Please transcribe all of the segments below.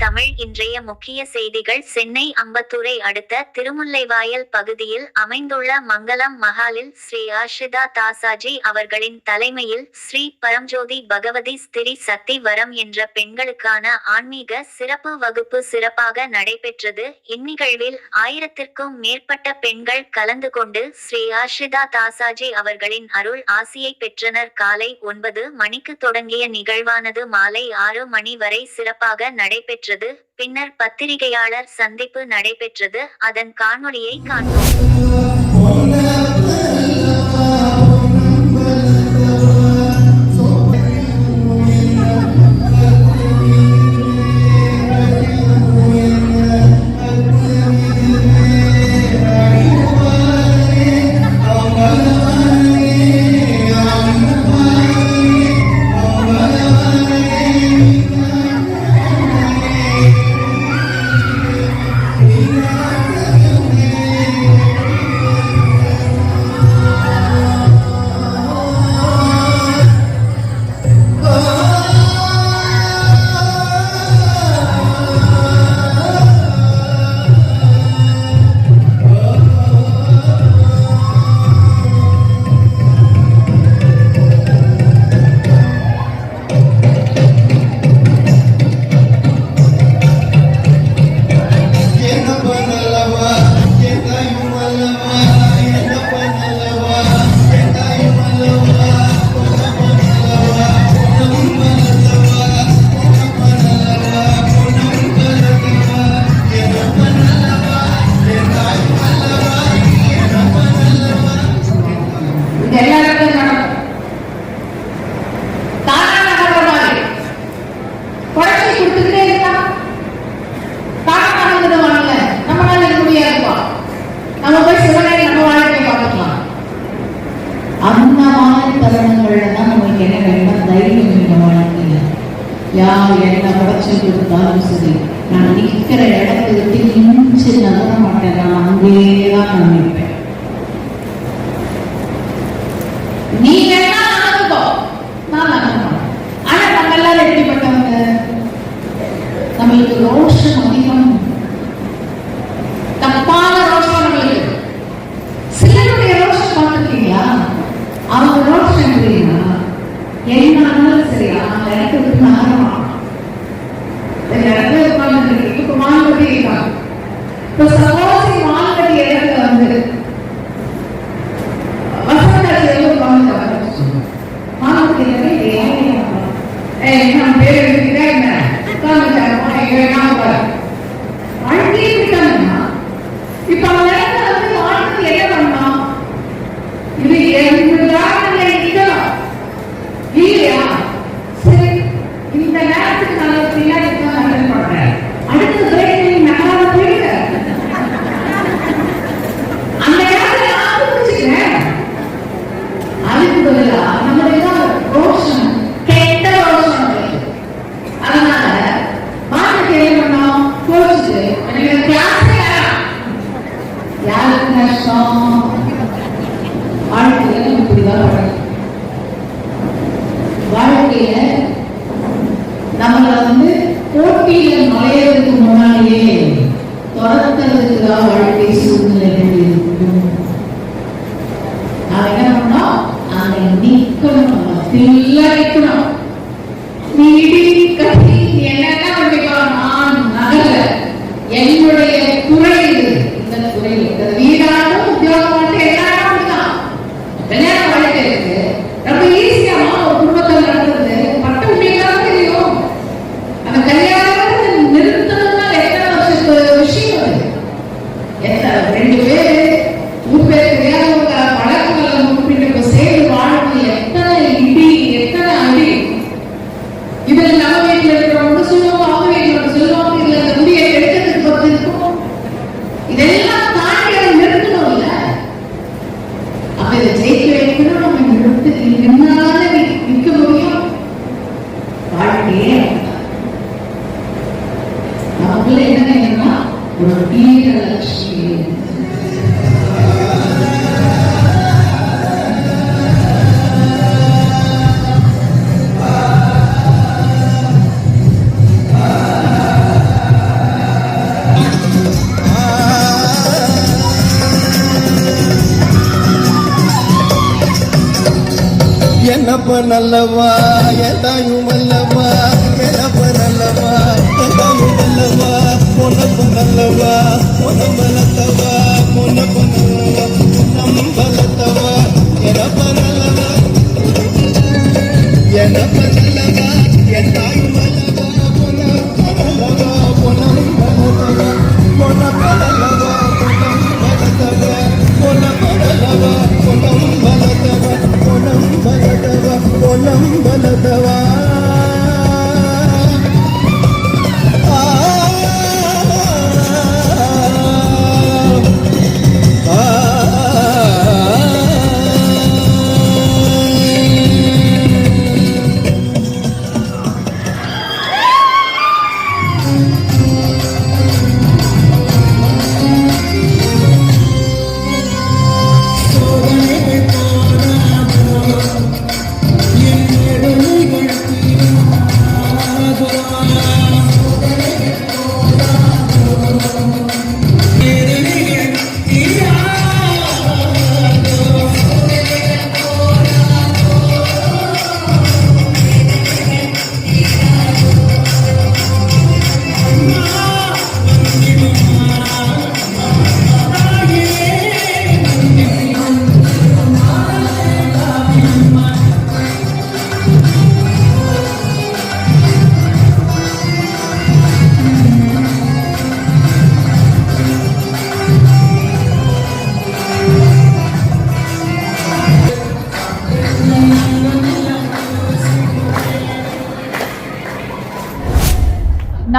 தமிழ் இன்றைய முக்கிய செய்திகள் சென்னை அம்பத்தூரை அடுத்த திருமுல்லைவாயல் பகுதியில் அமைந்துள்ள மங்களம் மகாலில் ஸ்ரீ ஆஷிதா தாசாஜி அவர்களின் தலைமையில் ஸ்ரீ பரம்ஜோதி பகவதி ஸ்திரி சக்தி வரம் என்ற பெண்களுக்கான ஆன்மீக சிறப்பு வகுப்பு சிறப்பாக நடைபெற்றது. இந்நிகழ்வில் ஆயிரத்திற்கும் மேற்பட்ட பெண்கள் கலந்து கொண்டு ஸ்ரீ ஆஷிதா தாசாஜி அவர்களின் அருள் ஆசியை பெற்றனர். காலை ஒன்பது மணிக்கு தொடங்கிய நிகழ்வானது மாலை ஆறு மணி வரை சிறப்பாக நடைபெற்றது. நடைபெற்றது. பின்னர் பத்திரிகையாளர் சந்திப்பு நடைபெற்றது. அதன் காணொளியை காண்போம். யார் என்ன படைச்சு கொடுத்தாலும் சரி. நான் நிற்கிற இடத்தை விட்டு இன்ச்சு நகர மாட்டேன். நான் அங்கேயே தான் நான் நிற்பேன். நீ வேணா நகர்ந்தோ நான் நகர்ந்தேன் ஆனா நம்ம எல்லாரும் தப்பான ரோஷம் நம்மளுக்கு. ரோஷம் பார்த்துருக்கீங்களா? அவங்க ரோஷம் எப்படின்னா என்னப்ப நல்லவா என் தாயும் அல்லவா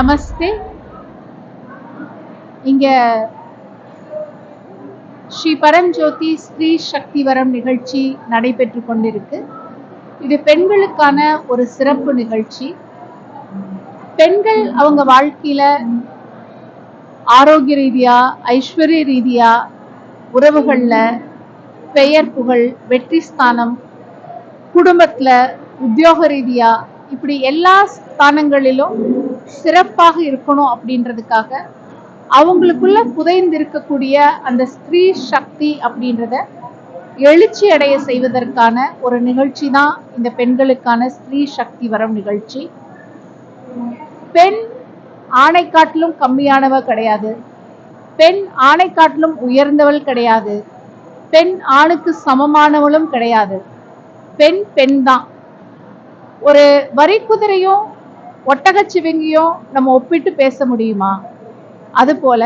நமஸ்தே. இங்க ஸ்ரீ பரஞ்சோதி ஸ்ரீ சக்திவரம் நிகழ்ச்சி நடைபெற்று கொண்டிருக்கு. இது பெண்களுக்கான ஒரு சிறப்பு நிகழ்ச்சி. பெண்கள் அவங்க வாழ்க்கையில ஆரோக்கிய ரீதியா ஐஸ்வர்ய ரீதியா உறவுகள்ல பெயர் புகழ் வெற்றி ஸ்தானம் குடும்பத்துல உத்தியோக ரீதியா இப்படி எல்லா ஸ்தானங்களிலும் சிறப்பாக இருக்கணும் அப்படின்றதுக்காக அவங்களுக்குள்ள புதைந்து இருக்கக்கூடிய அந்த ஸ்திரீ சக்தி அப்படின்றத எழுச்சி அடைய செய்வதற்கான ஒரு நிகழ்ச்சி தான் இந்த பெண்களுக்கான ஸ்திரீ சக்தி வரம் நிகழ்ச்சி. பெண் ஆணை காட்டிலும் கம்மியானவ கிடையாது. பெண் ஆணை காட்டிலும் உயர்ந்தவள் கிடையாது. பெண் ஆணுக்கு சமமானவளும் கிடையாது. பெண் பெண் தான் ஒரு வரிக்குதிரையும் ஒட்டகச்சிவிங்கியும் நம்ம ஒப்பிட்டு பேச முடியுமா? அதுபோல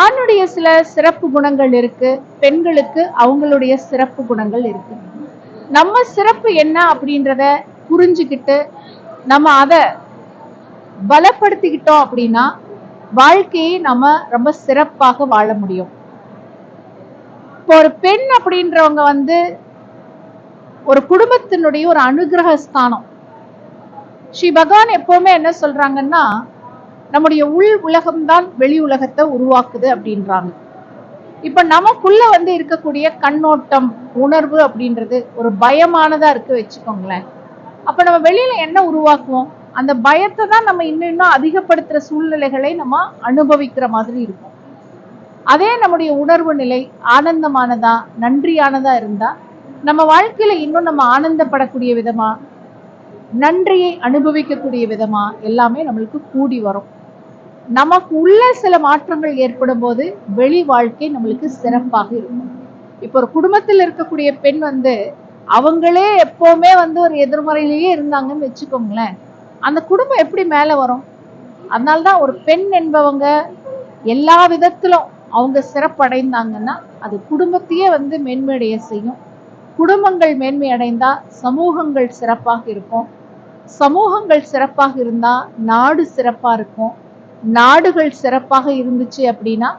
ஆணுடைய சில சிறப்பு குணங்கள் இருக்கு பெண்களுக்கு அவங்களுடைய சிறப்பு குணங்கள் இருக்கு. நம்ம சிறப்பு என்ன அப்படின்றத புரிஞ்சுக்கிட்டு நம்ம அதை பலப்படுத்திக்கிட்டோம் அப்படின்னா வாழ்க்கையை நம்ம ரொம்ப சிறப்பாக வாழ முடியும். இப்போ ஒரு பெண் அப்படின்றவங்க வந்து ஒரு குடும்பத்தினுடைய ஒரு அனுகிரக ஸ்தானம் ஸ்ரீ பகவான் எப்பவுமே என்ன சொல்றாங்கன்னா நம்முடைய உள் உலகம்தான் வெளி உலகத்தை உருவாக்குது அப்படின்றாங்க. இப்ப நமக்குள்ள வந்து இருக்கக்கூடிய கண்ணோட்டம் உணர்வு அப்படின்றது ஒரு பயமானதா இருக்கு வச்சுக்கோங்களேன். அப்ப நம்ம வெளியில என்ன உருவாக்குவோம்? அந்த பயத்தை தான் நம்ம இன்னும் இன்னும் அதிகப்படுத்துற சூழ்நிலைகளை நம்ம அனுபவிக்கிற மாதிரி இருக்கும். அதே நம்முடைய உணர்வு நிலை ஆனந்தமானதா நன்றியானதா இருந்தா நம்ம வாழ்க்கையில இன்னும் நம்ம ஆனந்தப்படக்கூடிய விதமா நன்றியை அனுபவிக்கக்கூடிய விதமா எல்லாமே நம்மளுக்கு கூடி வரும். நமக்கு உள்ள சில மாற்றங்கள் ஏற்படும் போது வெளி வாழ்க்கை நம்மளுக்கு சிறப்பாக இருக்கும். இப்போ ஒரு குடும்பத்தில் இருக்கக்கூடிய பெண் வந்து அவங்களே எப்போவுமே வந்து ஒரு எதிர்மறையிலேயே இருந்தாங்கன்னு வச்சுக்கோங்களேன். அந்த குடும்பம் எப்படி மேலே வரும்? அதனால்தான் ஒரு பெண் என்பவங்க எல்லா விதத்திலும் அவங்க சிறப்படைந்தாங்கன்னா அது குடும்பத்தையே வந்து மேன்மையடைய செய்யும். குடும்பங்கள் மேன்மை அடைந்தால் சமூகங்கள் சிறப்பாக இருக்கும். சமூகங்கள் சிறப்பாக இருந்தால் நாடு சிறப்பாக இருக்கும். நாடுகள் சிறப்பாக இருந்துச்சு அப்படின்னா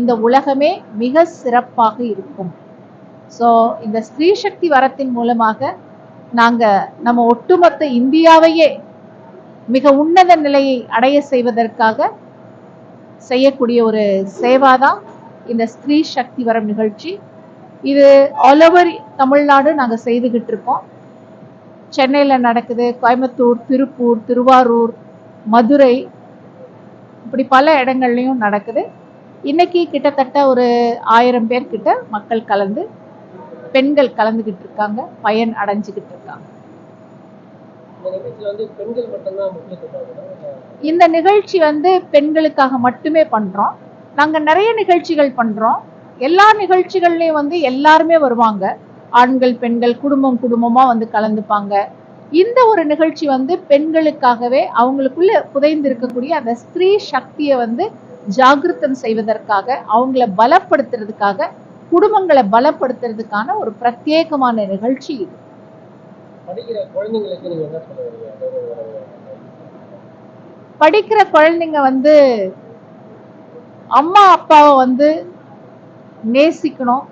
இந்த உலகமே மிக சிறப்பாக இருக்கும். ஸோ இந்த ஸ்திரீ சக்தி வரத்தின் மூலமாக நாங்கள் நம்ம ஒட்டுமொத்த இந்தியாவையே மிக உன்னத நிலையை அடைய செய்வதற்காக செய்யக்கூடிய ஒரு சேவா தான் இந்த ஸ்திரீ சக்தி வரம் நிகழ்ச்சி. இது ஆல் ஓவர் தமிழ்நாடு நாங்கள் செய்துக்கிட்டு இருக்கோம். சென்னையில் நடக்குது. கோயம்புத்தூர் திருப்பூர் திருவாரூர் மதுரை இப்படி பல இடங்கள்லையும் நடக்குது. இன்னைக்கு கிட்டத்தட்ட ஒரு ஆயிரம் பேர் கிட்ட மக்கள் கலந்து பெண்கள் கலந்துக்கிட்டு இருக்காங்க. பயன் அடைஞ்சுக்கிட்டு இருக்காங்க. இந்த நிகழ்ச்சி வந்து பெண்களுக்காக மட்டுமே பண்றோம். நாங்க நிறைய நிகழ்ச்சிகள் பண்றோம். எல்லா நிகழ்ச்சிகள்லயும் வந்து எல்லாருமே வருவாங்க. ஆண்கள் பெண்கள் குடும்பம் குடும்பமா வந்து கலந்துப்பாங்க. இந்த ஒரு நிகழ்ச்சி வந்து பெண்களுக்காகவே அவங்களுக்குள்ள புதைந்து இருக்கக்கூடிய அந்த ஸ்திரீ சக்தியை வந்து ஜாகிருத்தம் செய்வதற்காக அவங்கள பலப்படுத்துறதுக்காக குடும்பங்களை பலப்படுத்துறதுக்கான ஒரு பிரத்யேகமான நிகழ்ச்சி இது. படிக்கிற குழந்தைங்க வந்து அம்மா அப்பாவை வந்து நேசிக்கணும்.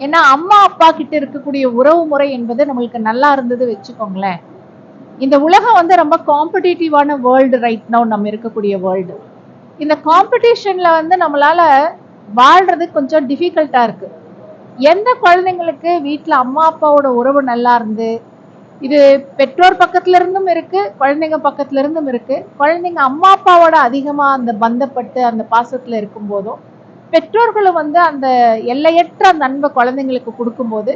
ஏன்னா அம்மா அப்பா கிட்ட இருக்கக்கூடிய உறவு முறை என்பது நம்மளுக்கு நல்லா இருந்தது வச்சுக்கோங்களேன். இந்த உலகம் வந்து ரொம்ப காம்படிட்டிவான வேர்ல்டு ரைட் நவ் நம்ம இருக்கக்கூடிய வேர்ல்டு இந்த காம்படிஷன்ல வந்து நம்மளால வாழ்றது கொஞ்சம் டிஃபிகல்ட்டா இருக்கு. எந்த குழந்தைங்களுக்கு வீட்டில் அம்மா அப்பாவோட உறவு நல்லா இருந்து இது பெற்றோர் பக்கத்துல இருந்தும் இருக்கு குழந்தைங்க பக்கத்துல இருந்தும் இருக்கு. குழந்தைங்க அம்மா அப்பாவோட அதிகமா அந்த பந்தப்பட்டு அந்த பாசத்துல இருக்கும் போதும் பெற்றோர்களும் வந்து அந்த எல்லையற்ற அந்த அன்பை குழந்தைங்களுக்கு கொடுக்கும்போது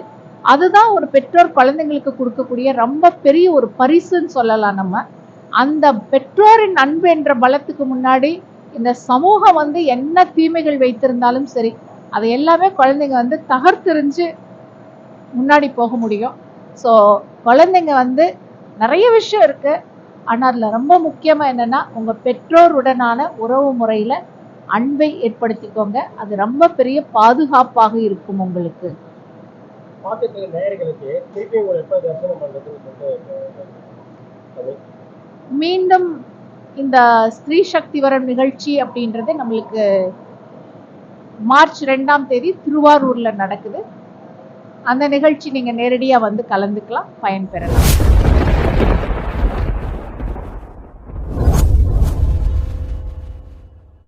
அதுதான் ஒரு பெற்றோர் குழந்தைங்களுக்கு கொடுக்கக்கூடிய ரொம்ப பெரிய ஒரு பரிசுன்னு சொல்லலாம் நம்ம. அந்த பெற்றோரின் அன்பு என்ற பலத்துக்கு முன்னாடி இந்த சமூகம் வந்து என்ன தீமைகள் வைத்திருந்தாலும் சரி அதை எல்லாமே குழந்தைங்க வந்து தகர்த்தெறிஞ்சு முன்னாடி போக முடியும். ஸோ குழந்தைங்க வந்து நிறைய விஷயம் இருக்குது ஆனால் அதில் ரொம்ப முக்கியமாக என்னென்னா உங்கள் பெற்றோருடனான உறவு முறையில் அன்பை ஏற்படுத்திக்கோங்க. அது ரொம்ப பெரிய பாதுகாப்பாக இருக்கும் உங்களுக்கு. மீண்டும் இந்த ஸ்திரீ சக்தி வரம் நிகழ்ச்சி அப்படின்றது நம்மளுக்கு மார்ச் ரெண்டாம் தேதி திருவாரூர்ல நடக்குது. அந்த நிகழ்ச்சி நீங்க நேரடியா வந்து கலந்துக்கலாம் பயன்பெறலாம்